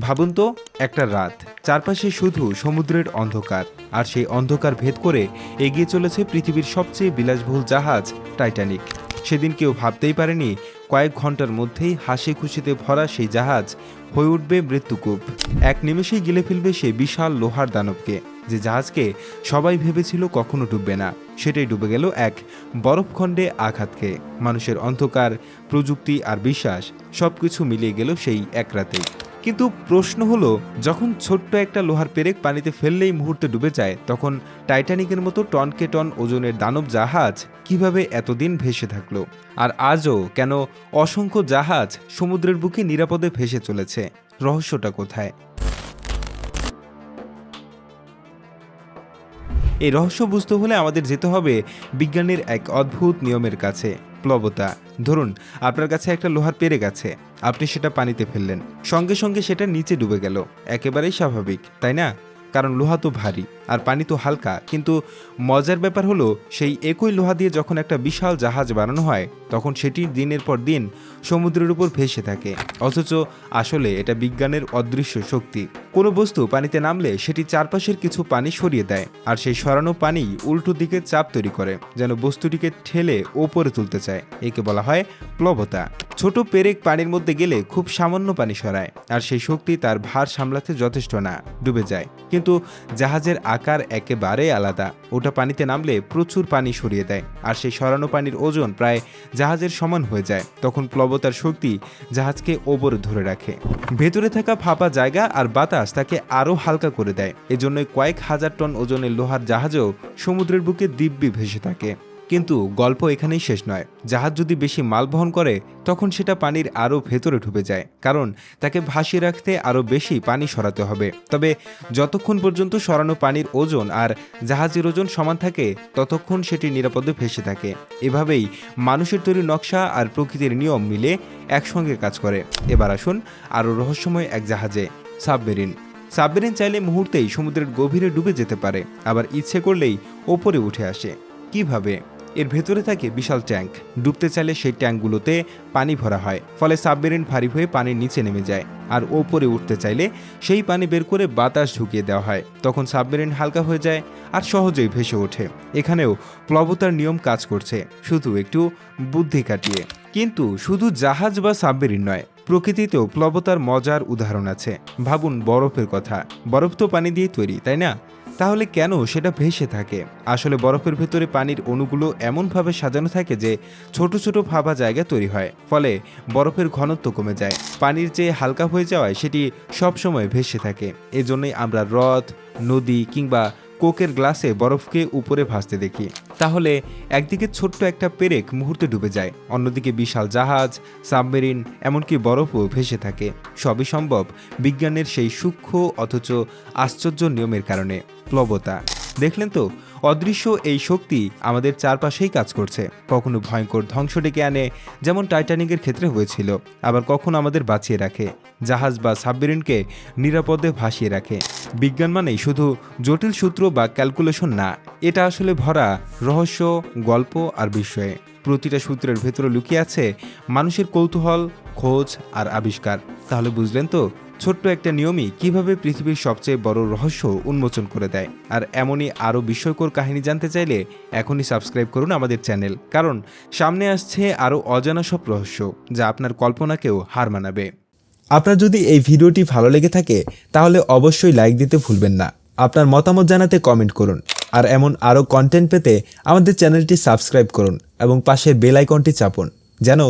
ভাবুন তো, একটা রাত। চারপাশে শুধু সমুদ্রের অন্ধকার, আর সেই অন্ধকার ভেদ করে এগিয়ে চলেছে পৃথিবীর সবচেয়ে বিলাসবহুল জাহাজ, টাইটানিক। সেদিন কেউ ভাবতেই পারেনি, কয়েক ঘণ্টার মধ্যেই হাসি খুশিতে ভরা সেই জাহাজ হয়ে উঠবে মৃত্যুকূপ। এক নিমেষেই গিলে ফেলবে সে বিশাল লোহার দানবকে, যে জাহাজকে সবাই ভেবেছিল কখনো ডুববে না। সেটাই ডুবে গেল এক বরফখণ্ডে আঘাত খেয়ে মানুষের অন্ধকার, প্রযুক্তি আর বিশ্বাস সবকিছু মিলিয়ে গেল সেই এক রাতেই। কিন্তু প্রশ্ন হলো, যখন ছোট্ট একটা লোহার পেরেক পানিতে ফেললেই মুহূর্তে ডুবে যায়, তখন টাইটানিকের মতো টনকে টন ওজনের দানব জাহাজ কীভাবে এতদিন ভেসে থাকল? আর আজও কেন অসংখ্য জাহাজ সমুদ্রের বুকে নিরাপদে ভেসে চলেছে? রহস্যটা কোথায়? এই রহস্য বুঝতে হলে আমাদের যেতে হবে বিজ্ঞানের এক অদ্ভুত নিয়মের কাছে। প্লবতা ধরুন, আপনার কাছে একটা লোহার পেরে গেছে আপনি সেটা পানিতে ফেললেন। সঙ্গে সঙ্গে সেটা নিচে ডুবে গেল। একেবারেই স্বাভাবিক, তাই না? কারণ লোহা তো ভারী আর পানি তো হালকা, কিন্তু মজার ব্যাপার হলো সেই একই লোহা দিয়ে যখন একটা বিশাল জাহাজ বানানো হয়, তখন সেটি দিনের পর দিন সমুদ্রের উপর ভেসে থাকে। অথচ আসলে এটা বিজ্ঞানের অদৃশ্য শক্তি। কোনো বস্তু পানিতে নামলে সেটি চারপাশের কিছু পানি সরিয়ে দেয় আর সেই সরানো পানি উল্টো দিকে চাপ তৈরি করে, যেন বস্তুটিকে ঠেলে ওপরে তুলতে চায়। একে বলা হয় প্লবতা। ছোট পেরেক পানির মধ্যে গেলে খুব সামান্য পানি সরায়, আর সেই শক্তি তার ভার সামলাতে যথেষ্ট না, ডুবে যায়। কিন্তু জাহাজের আকার একেবারে আলাদা, ওটা পানিতে নামলে প্রচুর পানি সরিয়ে দেয়, আর সেই সরানো পানির ওজন প্রায় জাহাজের সমান হয়ে যায়, তখন প্লবতার শক্তি জাহাজকে ওপরে ধরে রাখে। ভেতরে থাকা ফাঁপা জায়গা আর বাতাস তাকে আরও হালকা করে দেয়, এজন্যই কয়েক হাজার টন ওজনের লোহার জাহাজও সমুদ্রের বুকে দিব্যি ভেসে থাকে। কিন্তু গল্প এখানেই শেষ নয়। জাহাজ যদি বেশি মাল বহন করে, তখন সেটা পানির আরও ভেতরে ঢুবে যায়, কারণ তাকে ভাসিয়ে রাখতে আরও বেশি পানি সরাতে হবে। তবে যতক্ষণ পর্যন্ত সরানো পানির ওজন আর জাহাজের ওজন সমান থাকে, ততক্ষণ সেটি নিরাপদে ভেসে থাকে। এভাবেই মানুষের তৈরি নকশা আর প্রকৃতির নিয়ম মিলে একসঙ্গে কাজ করে। এবার আসুন আরও রহস্যময় এক জাহাজে, সাবমেরিন। সাবমেরিন চাইলে মুহূর্তেই সমুদ্রের গভীরে ডুবে যেতে পারে, আবার ইচ্ছে করলেই ওপরে উঠে আসে। কীভাবে? এর ভেতরে থাকে বিশাল ট্যাঙ্ক। ডুবতে চাইলে সেই ট্যাঙ্কগুলোতে পানি ভরা হয়, ফলে সাবমেরিন ভারী হয়ে পানির নিচে নেমে যায়। আর ওপরে উঠতে চাইলে সেই পানি বের করে বাতাস ঢুকিয়ে দেওয়া হয়, তখন সাবমেরিন হালকা হয়ে যায় আর সহজেই ভেসে ওঠে। এখানেও প্লবতার নিয়ম কাজ করছে, শুধু একটু বুদ্ধি কাটিয়ে কিন্তু শুধু জাহাজ বা সাবমেরিন নয়, প্রকৃতিতেও প্লবতার মজার উদাহরণ আছে। ভাবুন বরফের কথা, বরফ তো পানি দিয়ে তৈরি, তাই না? তাহলে কেন সেটা ভেসে থাকে? আসলে বরফের ভেতরে পানির অণুগুলো এমনভাবে সাজানো থাকে যে ছোট ছোট ফাঁপা জায়গা তৈরি হয়। ফলে বরফের ঘনত্ব কমে যায়। পানির যে হালকা হয়ে যাওয়ায় সেটি সবসময় ভেসে থাকে। এজন্যই আমরা হ্রদ, নদী কিংবা কোকের গ্লাসে বরফকে উপরে ভাসতে দেখি। তাহলে একদিকে ছোট্ট একটা পেরেক মুহূর্তে ডুবে যায়, অন্যদিকে বিশাল জাহাজ, সাবমেরিন, এমনকি বরফও ভেসে থাকে। সবই সম্ভব বিজ্ঞানের সেই সূক্ষ্ম, অথচ আশ্চর্য নিয়মের কারণে। প্লবতা। দেখলেন তো অদৃশ্য এই শক্তি আমাদের চারপাশেই কাজ করছে। কখনো ভয়ঙ্কর ধ্বংস ডেকে আনে, যেমন টাইটানিকের ক্ষেত্রে হয়েছিল, আবার কখনো আমাদের বাঁচিয়ে রাখে। জাহাজ বা সাবমেরিনকে নিরাপদে ভাসিয়ে রাখে। বিজ্ঞান মানেই শুধু জটিল সূত্র বা ক্যালকুলেশন না, এটা আসলে ভরা রহস্য, গল্প আর বিস্ময়ে প্রতিটা সূত্রের ভেতরে লুকিয়ে আছে মানুষের কৌতূহল, খোঁজ আর আবিষ্কার। তাহলে বুঝলেন তো ছোট্ট একটা নিয়মই কীভাবে পৃথিবীর সবচেয়ে বড় রহস্য উন্মোচন করে দেয়। আর এমনই আরও বিস্ময়কর কাহিনী জানতে চাইলে এখনই সাবস্ক্রাইব করুন আমাদের চ্যানেল। কারণ সামনে আসছে আরও অজানা সব রহস্য, যা আপনার কল্পনাকেও হার মানাবে। আপনার যদি এই ভিডিওটি ভালো লেগে থাকে, তাহলে অবশ্যই লাইক দিতে ভুলবেন না। আপনার মতামত জানাতে কমেন্ট করুন। আর এমন আরও কন্টেন্ট পেতে আমাদের চ্যানেলটি সাবস্ক্রাইব করুন এবং পাশের বেল আইকনটি চাপুন, যেন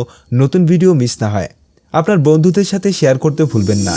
নতুন ভিডিও মিস না হয়। আপনার বন্ধুদের সাথে শেয়ার করতে ভুলবেন না।